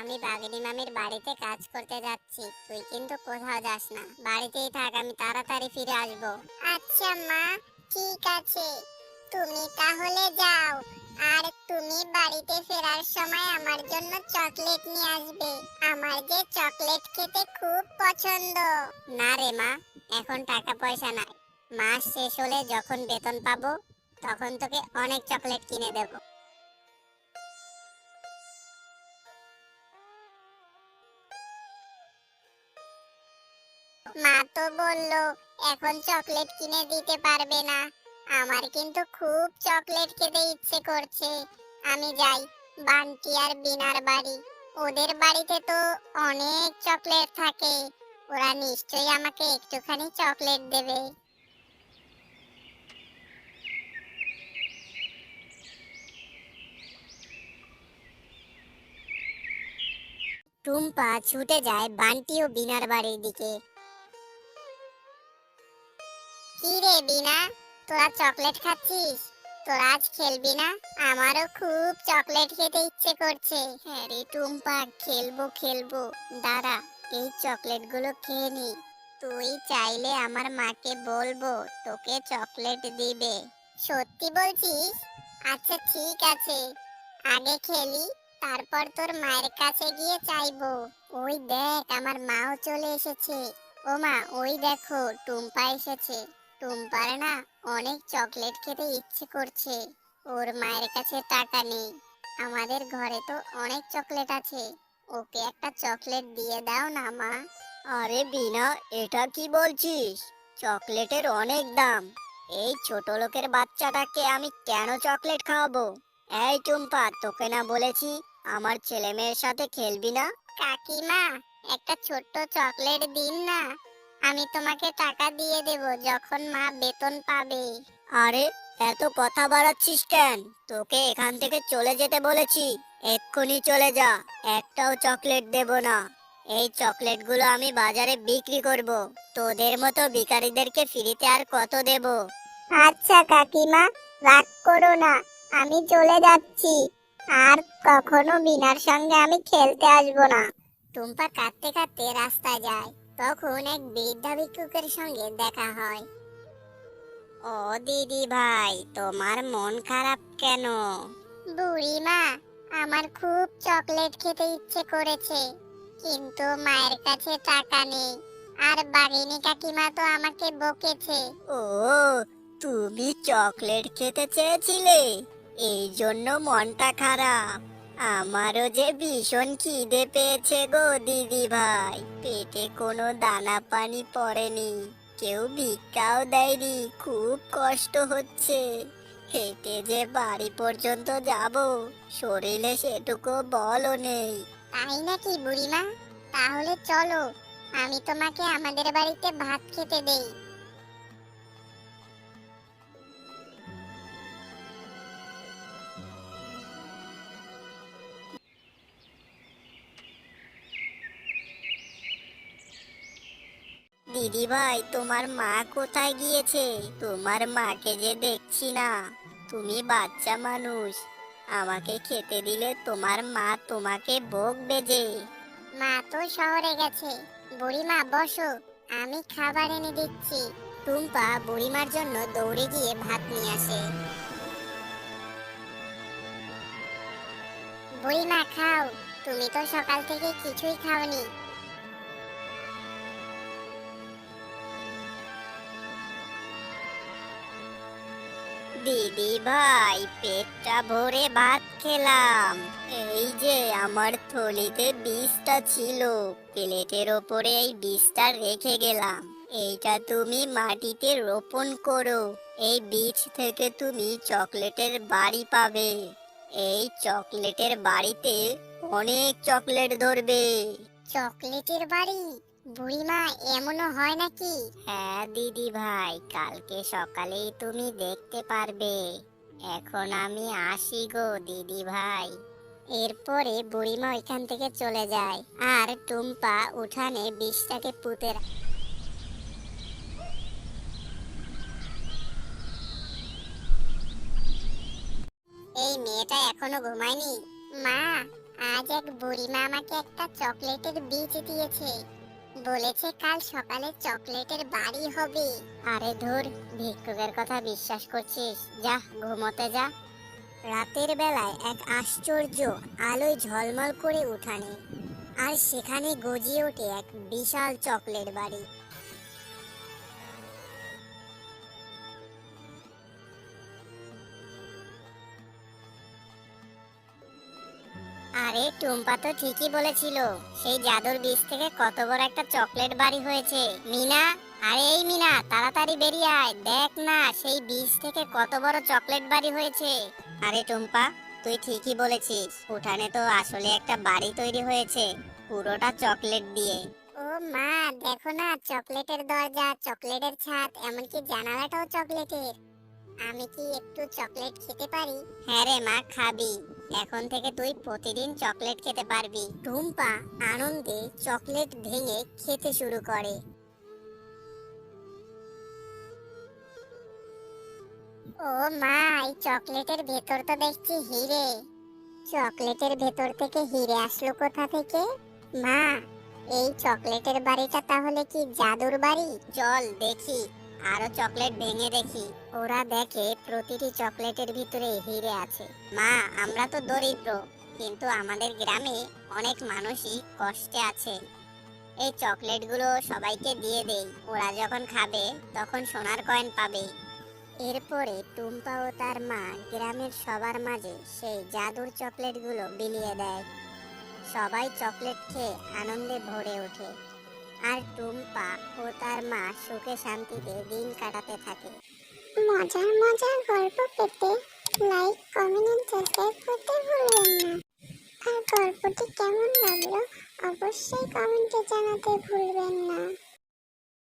আমি বাগিনী মামির বাড়িতে কাজ করতে যাচ্ছি। তুই কিন্তু কোথাও যাস না। বাড়িতেই থাক আমি তাড়াতাড়ি ফিরে আসব। আচ্ছা মা ঠিক আছে। তুমি তাহলে যাও। আর তুমি বাড়িতে ফেরার সময় আমার জন্য চকলেট নিয়ে আসবে। আমার যে চকলেট খেতে খুব পছন্দ। না রে মা এখন টাকা পয়সা নাই। মাস শেষ হলে যখন বেতন পাবো তখন তোকে অনেক চকলেট কিনে দেব। মা তো বলল, এখন চকলেট কিনে দিতে পারবে না। আমার কিন্তু খুব চকলেট খেতে ইচ্ছে করছে। আমি যাই, বান্টি আর বিনার বাড়ি। ওদের বাড়িতে তো অনেক চকলেট থাকে। ওরা নিশ্চয়ই আমাকে একটুখানি চকলেট দেবে। টুম্পা ছুটে যায় বান্টি ও বিনার বাড়ির দিকে। কি রে বিনা? তোরা চকলেট খাচ্ছিস? তোরা আজ খেলবি না? আমারও খুব চকলেট খেতে ইচ্ছে করছে। হ্যাঁ রে টুম্পা, খেলব খেলব। দাঁড়া, এই চকলেটগুলো খেয়ে নি। তুই চাইলে আমার মাকে বলব, তোকে চকলেট দিবে। সত্যি বলছিস? আচ্ছা ঠিক আছে। আগে খেলি, তারপর তোর মায়ের কাছে গিয়ে চাইব। ওই দেখ, আমার মাও চলে এসেছে। ও মা ওই দেখো, টুম্পা এসেছে। টুম্পার না অনেক চকলেট খেতে ইচ্ছে করছে। ওর মায়ের কাছে টাকা নেই। আমাদের ঘরে তো অনেক চকলেট আছে। ওকে একটা চকলেট দিয়ে দাও না মা। আরে বিনা এটা কি বলছিস? চকলেটের অনেক দাম। এই ছোট লোকের বাচ্চাটাকে আমি কেন চকলেট খাওয়াবো? এই টুম্পা তোকে না বলেছি আমার ছেলে মেয়ের সাথে খেলবি না? কাকিমা একটা ছোট্ট চকলেট দিন না। আমি তোমাকে টাকা দিয়ে দেব যখন মা বেতন পাবে। আরে এত কথা বাড়াচ্ছিস কেন? তোকে এখান থেকে চলে যেতে বলেছি। এক্ষুনি চলে যা একটাও চকলেট দেব না। এই চকলেটগুলো আমি বাজারে বিক্রি করব। তোদের মতো ভিখারিদেরকে ফ্রিতে আর কত দেব? আচ্ছা কাকিমা রাগ করো না আমি চলে যাচ্ছি। আর কখনো বিনার সঙ্গে আমি খেলতে আসব না। টুম্পা কাঁদতে কাঁদতে রাস্তায় যায়। তখন এক বৃদ্ধা ভিক্ষুকের সঙ্গে দেখা হয়। ও দিদি ভাই তোমার মন খারাপ কেন? বুড়িমা আমার খুব চকলেট খেতে ইচ্ছে করেছে কিন্তু মায়ের কাছে টাকা নেই আর বাগিনী কাকিমা তো আমাকে বকেছে। ও তুমি চকলেট খেতে চেয়েছিলে এই জন্য মনটা খারাপ। আমারও যে ভীষণ খিদে পেয়েছে গো দিদি ভাই। পেটে কোনো দানা পানি পড়েনি। কেউ ভিক্ষাও দেয়নি, খুব কষ্ট হচ্ছে। হেঁটে যে বাড়ি পর্যন্ত যাব, শরীরে সেটুকু বলও নেই। তাই নাকি বুড়িমা? তাহলে চলো, আমি তোমাকে আমাদের বাড়িতে ভাত খেতে দেই। দিদি ভাই তোমার মা কোথায় গিয়েছে? তোমার মাকে যে দেখছি না। তুমি বাচ্চা মানুষ। আমাকে খেতে দিলে তোমার মা তোমাকে বকবে যে মা তো শহরে গেছে। বুড়িমা বসো। আমি খাবার এনে দিচ্ছি। টুম্পা বুড়িমার জন্য দৌড়ে গিয়ে ভাত নিয়ে আসে। বুড়িমা খাও। তুমি তো সকাল থেকে কিছুই খাওনি। দিদি ভাই, পেটটা ভরে ভাত খেলাম। এই যে আমার থলিতে বিষটা ছিল, প্লেটের ওপরে এই বিষটা রেখে গেলাম। এইটা তুমি মাটিতে রোপণ করো। এই বীজ থেকে তুমি চকলেটের বাড়ি পাবে। এই চকলেটের বাড়িতে অনেক চকলেট ধরবে। চকলেটের বাড়ি? বুড়িমা এমনও হয় নাকি? হ্যাঁ দিদি ভাই কালকে সকালেই তুমি দেখতে পারবে। এখন আমি আসি গো দিদি ভাই। এরপরে বুড়িমা ওইখান থেকে চলে যায়। আর টুম্পা উঠানে বিষটাকে পুঁতে রাখে। এই মেয়েটা এখনও ঘুমায়নি? মা আজ এক বুড়িমা আমাকে একটা চকলেটের বীজ দিয়েছে। বলেছে কাল সকালে চকলেটের বাড়ি হবে। আরে ধুর ভিক্ষুকের কথা বিশ্বাস করছিস? যা ঘুমোতে যা। রাতের বেলায় এক আশ্চর্য আলোয় ঝলমল করে উঠানে। আর সেখানে গজিয়ে ওঠে এক বিশাল চকলেট বাড়ি। আরে টুম্পা তো ঠিকই বলেছিল। সেই জাদুর বীজ থেকে কত বড় একটা চকলেট বাড়ি হয়েছে। মিনা আরে এই মিনা তাড়াতাড়ি বেরিয়ে আয়। দেখ না সেই বীজ থেকে কত বড় চকলেট বাড়ি হয়েছে। আরে টুম্পা তুই ঠিকই বলেছিস। উঠানে তো আসলে একটা বাড়ি তৈরি হয়েছে পুরোটা চকলেট দিয়ে। ও মা দেখো না চকলেটের দরজা চকলেটের ছাদ এমনকি জানালাটাও চকলেটের। আমি কি একটু চকলেট খেতে পারি? হ্যাঁ রে মা খাবি। এখন থেকে তুই প্রতিদিন চকলেট খেতে পারবি। টুম্পা আনন্দে চকলেট ভেঙে খেতে শুরু করে। ও মা, এই চকলেটের ভেতর তো দেখছি হিরে। চকলেটের ভেতর থেকে হিরে আসলো কোথা থেকে? মা, এই চকলেটের বাড়িটা তাহলে কি জাদুর বাড়ি? চল দেখি। আরও চকলেট ভেঙে দেখি। ওরা দেখে প্রতিটি চকলেটের ভিতরে হিরে আছে। মা, আমরা তো দরিদ্র, কিন্তু আমাদের গ্রামে অনেক মানুষই কষ্টে আছে। এই চকলেটগুলো সবাইকে দিয়ে দেই। ওরা যখন খাবে, তখন সোনার কয়েন পাবে। এরপরে টুম্পা ও তার মা গ্রামের সবার মাঝে সেই জাদুর চকলেটগুলো বিলিয়ে দেয়। সবাই চকলেট খেয়ে আনন্দে ভরে ওঠে। আর টুম্পা ও তার মা সুখে শান্তিতে দিন কাটাতে থাকে। মজার মজার গল্প পেতে লাইক, কমেন্ট এন্ড সাবস্ক্রাইব করতে ভুলবেন না। আর গল্পটি কেমন লাগল অবশ্যই কমেন্টে জানাতে ভুলবেন না।